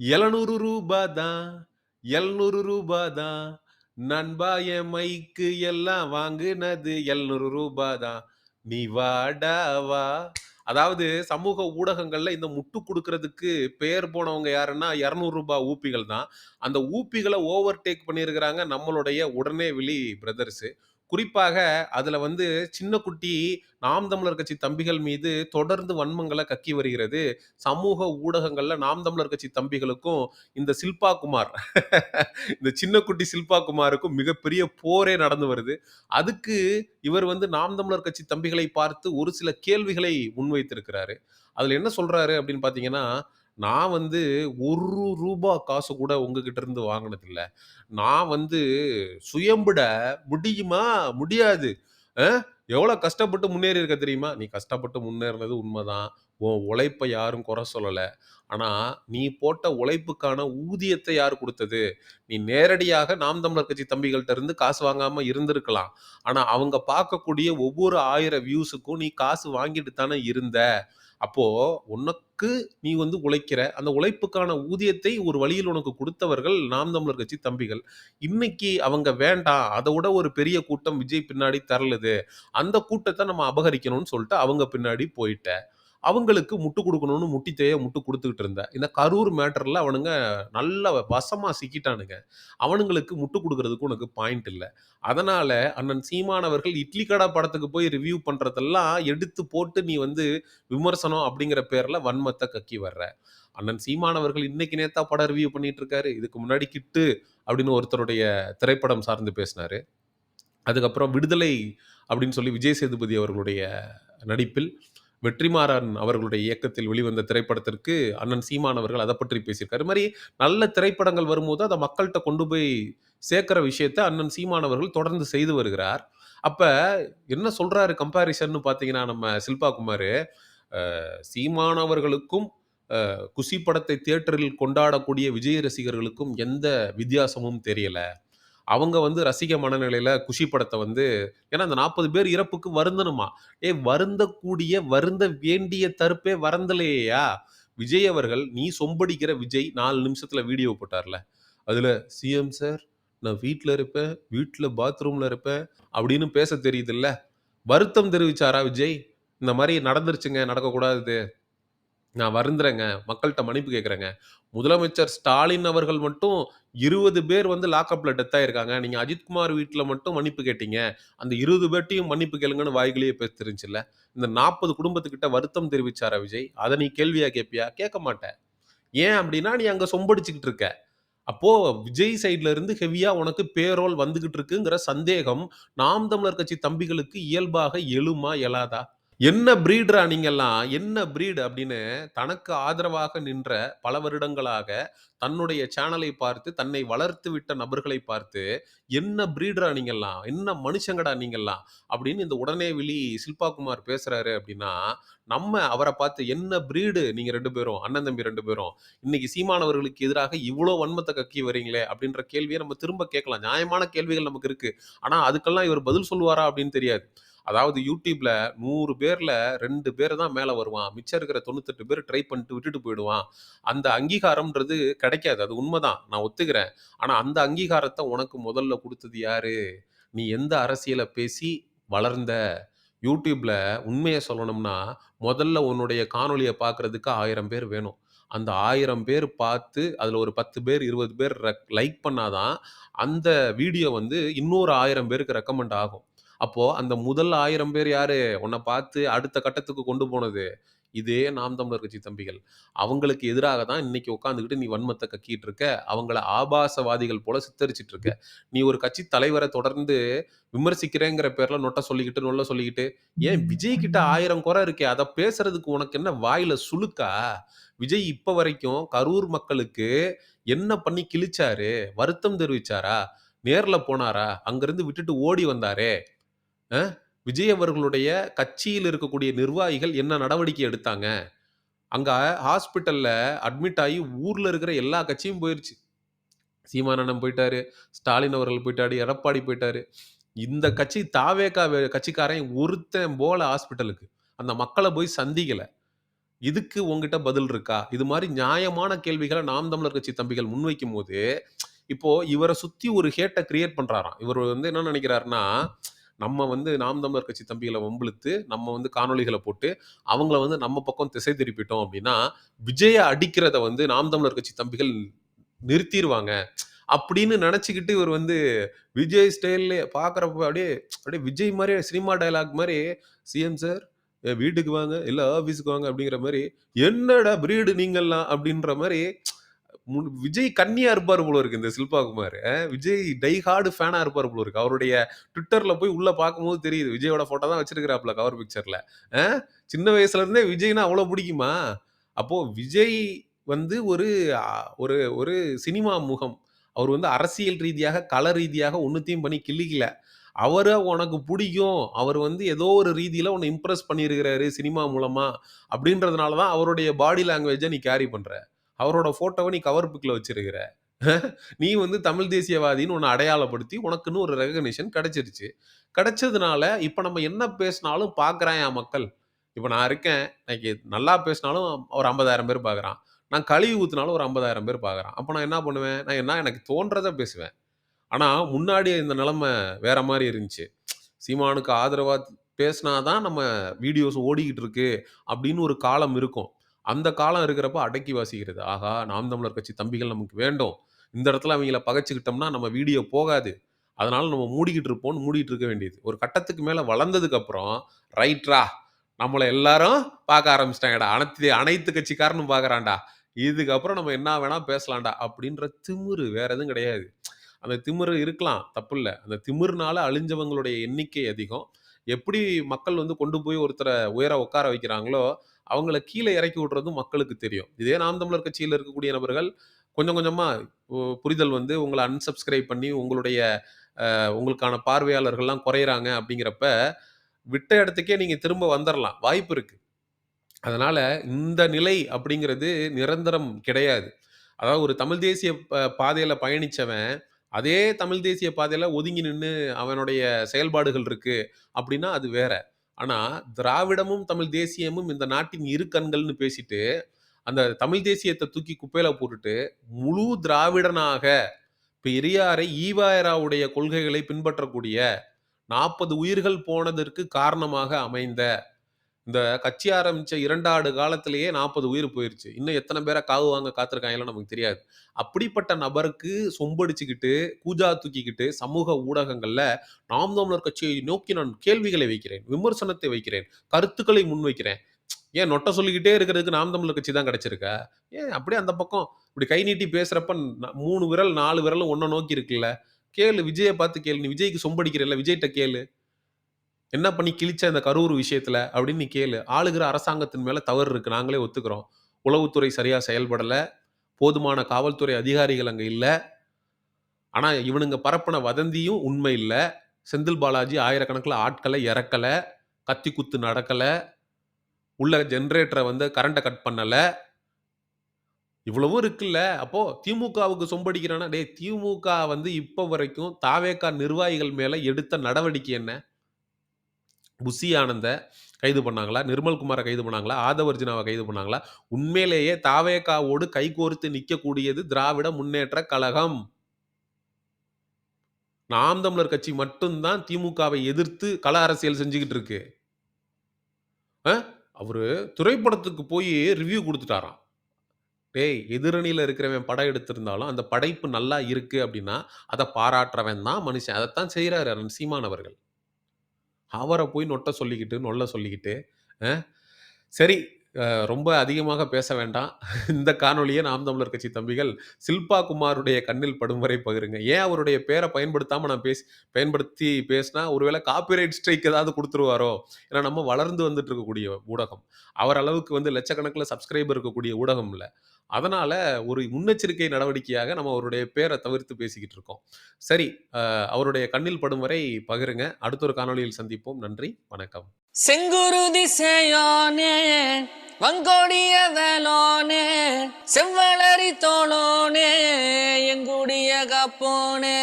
எழுநூறு ரூபா தான், எழுநூறு ரூபா தான். நண்பா என் மைக்கு எல்லாம் வாங்குனது எழுநூறு ரூபா தான். நீ வாடா வா. அதாவது சமூக ஊடகங்கள்ல இந்த முட்டு கொடுக்கறதுக்கு பேர் போனவங்க யாருன்னா, இரநூறு ரூபாய் ஊப்பிகள் தான். அந்த ஊப்பிகள ஓவர்டேக் பண்ணியிருக்கிறாங்க நம்மளுடைய உடனே விழி பிரதர்ஸு. குறிப்பாக அதுல வந்து சின்ன குட்டி நாம் தமிழர் கட்சி தம்பிகள் மீது தொடர்ந்து வன்மங்களை கக்கி வருகிறது. சமூக ஊடகங்கள்ல நாம் தமிழர் கட்சி தம்பிகளுக்கும், இந்த சில்பா குமார் இந்த சின்ன குட்டி சில்பா குமாருக்கும் மிகப்பெரிய போரே நடந்து வருது. அதுக்கு இவர் வந்து நாம் தமிழர் கட்சி தம்பிகளை பார்த்து ஒரு சில கேள்விகளை முன்வைத்திருக்கிறாரு. அதுல என்ன சொல்றாரு அப்படின்னு பார்த்தீங்கன்னா, "நான் வந்து ஒரு ரூபா காசு கூட உங்ககிட்ட இருந்து வாங்கினதில்ல நான் வந்து சுயம்புட முடியுமா? முடியாது. அ எவ்வளோ கஷ்டப்பட்டு முன்னேறி இருக்க தெரியுமா?" "நீ கஷ்டப்பட்டு முன்னேறினது உண்மதான். உன் உழைப்ப யாரும் குறை சொல்லல. ஆனா, நீ போட்ட உழைப்புக்கான ஊதியத்தை யார் குடுத்தது? நீ நேரடியாக நாம் தமிழர் கட்சி தம்பிகள்ட்ட இருந்து காசு வாங்காம இருந்திருக்கலாம். ஆனா, அவங்க பார்க்கக்கூடிய ஒவ்வொரு 1000 வியூஸுக்கும் நீ காசு வாங்கிட்டு தானே இருந்த. அப்போ உனக்கு நீ வந்து உழைக்கிற. அந்த உழைப்புக்கான ஊதியத்தை ஒரு வழியில் உனக்கு கொடுத்தவர்கள் நாம் தமிழர் கட்சி தம்பிகள். இன்னைக்கு அவங்க வேண்டாம். அதை விட ஒரு பெரிய கூட்டம் விஜய் பின்னாடி தரலுது அந்த கூட்டத்தை நம்ம அபகரிக்கணும்னு சொல்லிட்டு அவங்க பின்னாடி போயிட்ட. அவங்களுக்கு முட்டு கொடுக்கணும்னு முட்டி முட்டு கொடுத்துக்கிட்டு இருந்தேன் இந்த கரூர் மேட்டரில் அவனுங்க நல்ல வசமாக சிக்கிட்டானுங்க. அவனுங்களுக்கு முட்டு குடுக்குறதுக்கு உனக்கு பாயிண்ட் இல்லை அதனால் அண்ணன் சீமானவர்கள் இட்லி கடா படத்துக்கு போய் ரிவ்யூ பண்ணுறதெல்லாம் எடுத்து போட்டு நீ வந்து விமர்சனம் அப்படிங்கிற பேரில் வன்மத்தை கக்கி வர்ற. அண்ணன் சீமானவர்கள் இன்னைக்கு நேத்தா படம் ரிவ்யூ பண்ணிட்டு இருக்காரு. இதுக்கு முன்னாடி கிட்டு அப்படின்னு ஒருத்தருடைய திரைப்படம் சார்ந்து பேசினாரு. அதுக்கப்புறம் விடுதலை அப்படின்னு சொல்லி விஜய் சேதுபதி அவர்களுடைய நடிப்பில் வெற்றிமாறன் அவர்களுடைய இயக்கத்தில் வெளிவந்த திரைப்படத்திற்கு அண்ணன் சீமான் அவர்கள் அதை பற்றி பேசியிருக்காரு. மாதிரி நல்ல திரைப்படங்கள் வரும்போது அதை மக்கள்கிட்ட கொண்டு போய் சேர்க்கிற விஷயத்த அண்ணன் சீமான் அவர்கள் தொடர்ந்து செய்து வருகிறார். அப்ப என்ன சொல்றாரு கம்பாரிசன்னு பார்த்தீங்கன்னா, நம்ம சில்பா குமார் சீமானவர்களுக்கும் சீமான் அவர்களுக்கும், படத்தை தியேட்டரில் கொண்டாடக்கூடிய விஜய் ரசிகர்களுக்கும் எந்த வித்தியாசமும் தெரியலை அவங்க வந்து ரசிக மனநிலையில குஷி படத்தை வந்து ஏன்னா அந்த 40 பேர் இறப்புக்கு வருந்தணுமா? ஏய் வருந்தக்கூடிய, வருந்த வேண்டிய தருப்பே வரந்தலையா விஜய் அவர்கள் நீ சொம்படிக்கிற விஜய் நாலு நிமிஷத்துல வீடியோ போட்டார்ல. அதுல "சிஎம் சார் நான் வீட்டில் இருப்பேன். வீட்டில் பாத்ரூம்ல இருப்பேன்." அப்படின்னு பேச தெரியுதுல்ல. வருத்தம் தெரிவிச்சாரா விஜய்? இந்த மாதிரி நடந்துருச்சுங்க. நடக்கக்கூடாது. நான் வருந்துறேங்க. மக்கள்ட்ட மன்னிப்பு கேட்கிறேங்க. முதலமைச்சர் ஸ்டாலின் அவர்கள் மட்டும் 20 பேர் வந்து லாக்கப்ல டெத் ஆயிருக்காங்க. நீங்க அஜித்குமார் வீட்ல மட்டும் மன்னிப்பு கேட்டீங்க. அந்த 20 பேர்ட்டயும் மன்னிப்பு கேளுங்கன்னு வாய்களையே பேசிருந்துச்சுல்ல. இந்த 40 குடும்பத்துக்கிட்ட வருத்தம் தெரிவிச்சாரா விஜய்? அத நீ கேள்வியா கேட்பியா? கேட்க மாட்ட. ஏன் அப்படின்னா, நீ அங்க சொம்படிச்சுக்கிட்டு இருக்க. அப்போ விஜய் சைட்ல இருந்து ஹெவியா உனக்கு பேரோல் வந்துகிட்டு இருக்குங்கிற சந்தேகம் நாம் தமிழர் கட்சி தம்பிகளுக்கு இயல்பாக எழுமா? எழாதா? என்ன ப்ரீட்ரா நீங்கல்லாம்? என்ன பிரீடு அப்படின்னு தனக்கு ஆதரவாக நின்ற பல வருடங்களாக தன்னுடைய சேனலை பார்த்து தன்னை வளர்த்து விட்ட நபர்களை பார்த்து, "என்ன ப்ரீட்ரா நீங்கெல்லாம் என்ன மனுஷங்கடா நீங்கெல்லாம் அப்படின்னு இந்த உடனே விழி சில்பா குமார் பேசுறாரு அப்படின்னா, நம்ம அவரை பார்த்து "என்ன ப்ரீடு நீங்க ரெண்டு பேரும், அண்ணன் தம்பி ரெண்டு பேரும். இன்னைக்கு சீமானவர்களுக்கு எதிராக இவ்வளோ வன்மத்தை கக்கி வரீங்களே" அப்படின்ற கேள்வியை நம்ம திரும்ப கேட்கலாம். நியாயமான கேள்விகள் நமக்கு இருக்கு. ஆனா அதுக்கெல்லாம் இவர் பதில் சொல்லுவாரா அப்படின்னு தெரியாது. அதாவது யூடியூப்ல நூறு பேர்ல ரெண்டு பேர் தான் மேலே வருவான். மிச்சம் இருக்கிற 98 பேர் ட்ரை பண்ணிட்டு விட்டுட்டு போயிடுவான். அந்த அங்கீகாரம்ன்றது கிடைக்காது. அது உண்மைதான் நான் ஒத்துக்கிறேன். ஆனா அந்த அங்கீகாரத்தை உனக்கு முதல்ல கொடுத்தது யாரு? நீ எந்த அரசியலை பேசி வளர்ந்த? யூடியூப்ல உண்மையை சொல்லணும்னா, முதல்ல உன்னுடைய காணொலியை பார்க்கறதுக்கு ஆயிரம் பேர் வேணும். அந்த ஆயிரம் பேர் பார்த்து, அதில் ஒரு 10 பேர், 20 பேர் லைக் பண்ணாதான் அந்த வீடியோ வந்து இன்னொரு ஆயிரம் பேருக்கு ரெக்கமெண்ட் ஆகும். அப்போ அந்த முதல் 1000 பேர் யாரு? உன்ன பார்த்து அடுத்த கட்டத்துக்கு கொண்டு போனது. இதே நாம் தமிழர் கட்சி தம்பிகள். அவங்களுக்கு எதிராக தான் இன்னைக்கு உட்கார்ந்துகிட்டு நீ வன்மத்த கக்கிட்டு இருக்க. அவங்கள ஆபாசவாதிகள் போல சித்தரிச்சுட்டு இருக்க. நீ ஒரு கட்சி தலைவர தொடர்ந்து விமர்சிக்கிறேங்கிற பேர்ல நொட்ட சொல்லிக்கிட்டு, நொல்ல சொல்லிக்கிட்டு, ஏன் விஜய் கிட்ட 1000 குறை இருக்கே. அத பேசுறதுக்கு உனக்கு என்ன வாயில சுளுக்கா? விஜய் இப்ப வரைக்கும் கரூர் மக்களுக்கு என்ன பண்ணி கிழிச்சாரு? வருத்தம் தெரிவிச்சாரா? நேர்ல போனாரா? அங்கிருந்து விட்டுட்டு ஓடி வந்தாரே. அ விஜய் அவர்களுடைய கட்சியில் இருக்கக்கூடிய நிர்வாகிகள் என்ன நடவடிக்கை எடுத்தாங்க? அங்க ஹாஸ்பிட்டல்ல அட்மிட் ஆயி ஊர்ல இருக்கிற எல்லா கட்சியும் போயிருச்சு. சீமான் அண்ணன் போயிட்டாரு. ஸ்டாலின் அவர்கள் போயிட்டாரு. எடப்பாடி போயிட்டாரு. இந்த கட்சி தாவேகா கட்சிக்காரன் ஒருத்தன் போல ஹாஸ்பிட்டலுக்கு. அந்த மக்கள போய் சந்திக்கல. இதுக்கு உன்கிட்ட பதில் இருக்கா? இது மாரி நியாயமான கேள்விகள நாம் தமிழர் கட்சி தம்பிகள் முன்வைக்கும்போது, இப்போ இவர சுத்தி ஒரு ஹேட்ட கிரியேட் பண்றாராம். இவரு வந்து என்ன நினைக்கிறாருன்னா நம்ம வந்து நாம் தமிழர் கட்சி தம்பிகளை வம்பிழுத்து, நம்ம வந்து காணொலிகளை போட்டு, அவங்கள வந்து நம்ம பக்கம் திசை திருப்பிட்டோம் அப்படின்னா விஜய அடிக்கிறத வந்து நாம் தமிழர் கட்சி தம்பிகள் நிறுத்திடுவாங்க அப்படின்னு நினச்சிக்கிட்டு இவர் வந்து விஜய் ஸ்டைல்ல பார்க்குறப்ப அப்படியே அப்படியே விஜய் மாதிரி சினிமா டைலாக் மாதிரி "சிஎம் சார் வீட்டுக்கு வாங்க, இல்லை ஆஃபீஸுக்கு வாங்க" அப்படிங்கிற மாதிரி "என்னடா பிரீடு நீங்கள்லாம்? அப்படின்ற மாதிரி விஜய் கண்ணியா இருப்பார் போல இருக்கு இந்த சில்பா குமார். விஜய் டை ஹார்டு ஃபேனா இருப்பார் போல இருக்கு. அவருடைய ட்விட்டர்ல போய் உள்ள பார்க்கும்போது தெரியுது. விஜயோட ஃபோட்டோ தான் வச்சிருக்கிறாப்ல கவர் பிக்சர்ல. சின்ன வயசுல இருந்தே விஜய்னா அவ்வளோ பிடிக்குமா அப்போ விஜய் வந்து ஒரு ஒரு ஒரு சினிமா முகம். அவர் வந்து அரசியல் ரீதியாக, கல ரீதியாக ஒண்ணுத்தையும் பண்ணி கிள்ளிக்கல. அவர உனக்கு பிடிக்கும் அவர் வந்து ஏதோ ஒரு ரீதியில உன்னை இம்ப்ரெஸ் பண்ணியிருக்கிறாரு சினிமா மூலமா. அப்படின்றதுனால தான் அவருடைய பாடி லாங்குவேஜை நீ கேரி பண்ற. அவரோட ஃபோட்டோவை நீ கவர் புக்கில் வச்சிருக்கிற. நீ வந்து தமிழ் தேசியவாதின்னு உன்னை அடையாளப்படுத்தி, உனக்குன்னு ஒரு ரெகக்னிஷன் கிடைச்சிருச்சு. கிடைச்சதுனால, இப்போ நம்ம என்ன பேசினாலும் பார்க்குறான்யா மக்கள். இப்போ நான் இருக்கேன். இன்னைக்கு நல்லா பேசினாலும் ஒரு 50,000 பேர் பார்க்குறான். நான் கழுவி ஊற்றினாலும் ஒரு 50,000 பேர் பார்க்குறான். அப்போ நான் என்ன பண்ணுவேன்? நான் என்ன எனக்கு தோன்றத பேசுவேன். ஆனால் முன்னாடி இந்த நிலமை வேற மாதிரி இருந்துச்சு. சீமானுக்கு ஆதரவாக பேசினா தான் நம்ம வீடியோஸ் ஓடிக்கிட்டு இருக்கு, அப்படின்னு ஒரு காலம் இருக்கும். அந்த காலம் இருக்கிறப்ப அடக்கி வாசிக்கிறது. ஆகா நாம் தமிழர் கட்சி தம்பிகள் நமக்கு வேண்டும். இந்த இடத்துல அவங்கள பகைச்சிக்கிட்டோம்னா நம்ம வீடியோ போகாது. அதனால நம்ம மூடிக்கிட்டு இருப்போம்னு மூடிட்டு இருக்க வேண்டியது. ஒரு கட்டத்துக்கு மேலே வளர்ந்ததுக்கு அப்புறம், ரைட்ரா! நம்மளை எல்லாரும் பார்க்க ஆரம்பிச்சிட்டாங்கடா அனைத்து அனைத்து கட்சிக்காரனும் பார்க்குறான்டா. இதுக்கப்புறம் நம்ம என்ன வேணா பேசலாம்டா. அப்படின்ற திமிரு வேற எதுவும் கிடையாது. அந்த திமிரு இருக்கலாம், தப்பில்ல. அந்த திமிருனால அழிஞ்சவங்களுடைய எண்ணிக்கை அதிகம். எப்படி மக்கள் வந்து கொண்டு போய் ஒருத்தரை உயர உட்கார வைக்கிறாங்களோ, அவங்கள கீழே இறக்கி விடுறதும் மக்களுக்கு தெரியும். இதே நாம் தமிழர் கட்சியில் இருக்கக்கூடிய நபர்கள் கொஞ்சம் கொஞ்சமாக புரிதல் வந்து உங்களை அன்சப்ஸ்கிரைப் பண்ணி உங்களுடைய உங்களுக்கான பார்வையாளர்கள்லாம் குறையிறாங்க அப்படிங்கிறப்ப, விட்ட இடத்துக்கே நீங்கள் திரும்ப வந்துடலாம் வாய்ப்பு இருக்குது அதனால் இந்த நிலை அப்படிங்கிறது நிரந்தரம் கிடையாது. அதாவது ஒரு தமிழ் தேசிய பாதையில் பயணித்தவன் அதே தமிழ் தேசிய பாதையில் ஒதுங்கி நின்று அவனுடைய செயல்பாடுகள் இருக்குது அப்படின்னா அது வேற. ஆனா, திராவிடமும், தமிழ் தேசியமும் இந்த நாட்டின் இரு கண்கள்னு பேசிட்டு, அந்த தமிழ் தேசியத்தை தூக்கி குப்பையில போட்டுட்டு, முழு திராவிடனாக பெரியாரை, ஈவாயராவுடைய கொள்கைகளை பின்பற்றக்கூடிய 40 உயிர்கள் போனதற்கு காரணமாக அமைந்த, இந்த கட்சி ஆரம்பிச்ச 2 காலத்திலேயே 40 உயிர் போயிருச்சு. இன்னும் எத்தன பேர காவு வாங்க காத்திருக்காங்கன்னு நமக்கு தெரியாது. அப்படிப்பட்ட நபருக்கு சொம்படிச்சுக்கிட்டு, கூஜா தூக்கிக்கிட்டு சமூக ஊடகங்கள்ல நாம் தமிழர் கட்சியை நோக்கி நான் கேள்விகளை வைக்கிறேன், விமர்சனத்தை வைக்கிறேன், கருத்துக்களை முன்வைக்கிறேன். ஏன் நொட்ட சொல்லிக்கிட்டே இருக்கிறதுக்கு நாம் தமிழர் கட்சி தான் கிடைச்சிருக்கா? ஏன் அப்படியே அந்த பக்கம் இப்படி கை நீட்டி பேசுறப்ப ந 3 விரல் 4 விரலும் உன்ன நோக்கி இருக்குல்ல. கேளு விஜய பார்த்து கேளு. நீ விஜய்க்கு சொம்படிக்கிறல்ல, விஜய்ட்ட கேளு. என்ன பண்ணி கிழிச்ச இந்த கரூர் விஷயத்துல அப்படின்னு நீ கேளு. ஆளுகிற அரசாங்கத்தின் மேல தவறு இருக்கு. நாங்களே ஒத்துக்கிறோம். உளவுத்துறை சரியா செயல்படல. போதுமான காவல்துறை அதிகாரிகள் அங்க இல்ல. ஆனா, இவனுங்க பரப்பின வதந்தியும் உண்மை இல்ல. செந்தில் பாலாஜி ஆயிரக்கணக்கில் ஆட்களை இறக்கல. கத்தி குத்து நடக்கல. உள்ள ஜென்ரேட்டரை வந்து கரண்ட்டை கட் பண்ணல. இவ்வளவும் இருக்குல்ல. அப்போ திமுகவுக்கு சொம்படிக்கிறானா டே திமுக வந்து இப்போ வரைக்கும் தாவேக்கா நிர்வாகிகள் மேல எடுத்த நடவடிக்கை என்ன? புசி ஆனந்தை கைது பண்ணாங்களா? நிர்மல்குமாரை கைது பண்ணாங்களா? ஆதவர்ஜினாவை கைது பண்ணாங்களா? உண்மையிலேயே தாவேகாவோடு கைகோர்த்து நிற்கக்கூடியது திராவிட முன்னேற்ற கழகம். நாம் தமிழர் கட்சி மட்டும்தான் திமுகவை எதிர்த்து கள அரசியல் செஞ்சுக்கிட்டு இருக்கு. அவர் திரைப்படத்துக்கு போய் ரிவ்யூ கொடுத்துட்டாராம் டேய் எதிரணியில் இருக்கிறவன் படம் எடுத்திருந்தாலும், அந்த படைப்பு நல்லா இருக்கு அப்படின்னா, அதை பாராட்டுறவன் தான் மனுஷன். அதைத்தான் செய்கிறாரு சீமானவர்கள் அவர்கள். அவரை போய் நொட்ட சொல்லிக்கிட்டு, நொல்ல சொல்லிக்கிட்டு, சரி ரொம்ப அதிகமாக பேச வேண்டாம். இந்த காணொலியை நாம் தமிழர் கட்சி தம்பிகள் சில்பா குமாருடைய கண்ணில் படும் வரை பகிருங்க. ஏன் அவருடைய பேரை பயன்படுத்தாமல் நான் பேசி பயன்படுத்தி பேசினா, ஒருவேளை காப்பிரைட் ஸ்ட்ரைக் ஏதாவது கொடுத்துருவாரோ ஏன்னா நம்ம வளர்ந்து வந்துட்டு இருக்கக்கூடிய ஊடகம். அவர் அளவுக்கு வந்து லட்சக்கணக்கில் சப்ஸ்கிரைபர் இருக்கக்கூடிய ஊடகம் இல்லை அதனால ஒரு முன்னெச்சரிக்கை நடவடிக்கையாக நம்ம அவருடைய பேரை தவிர்த்து பேசிக்கிட்டு இருக்கோம். சரி, அவருடைய கண்ணில் படும் வரை பகிருங்க. அடுத்த ஒரு காணொளியில் சந்திப்போம். நன்றி, வணக்கம். செங்குருதி சேயோனே வங்கோடிய வேலோனே செவ்வளரி தோளோனே எங்குடிய காப்போனே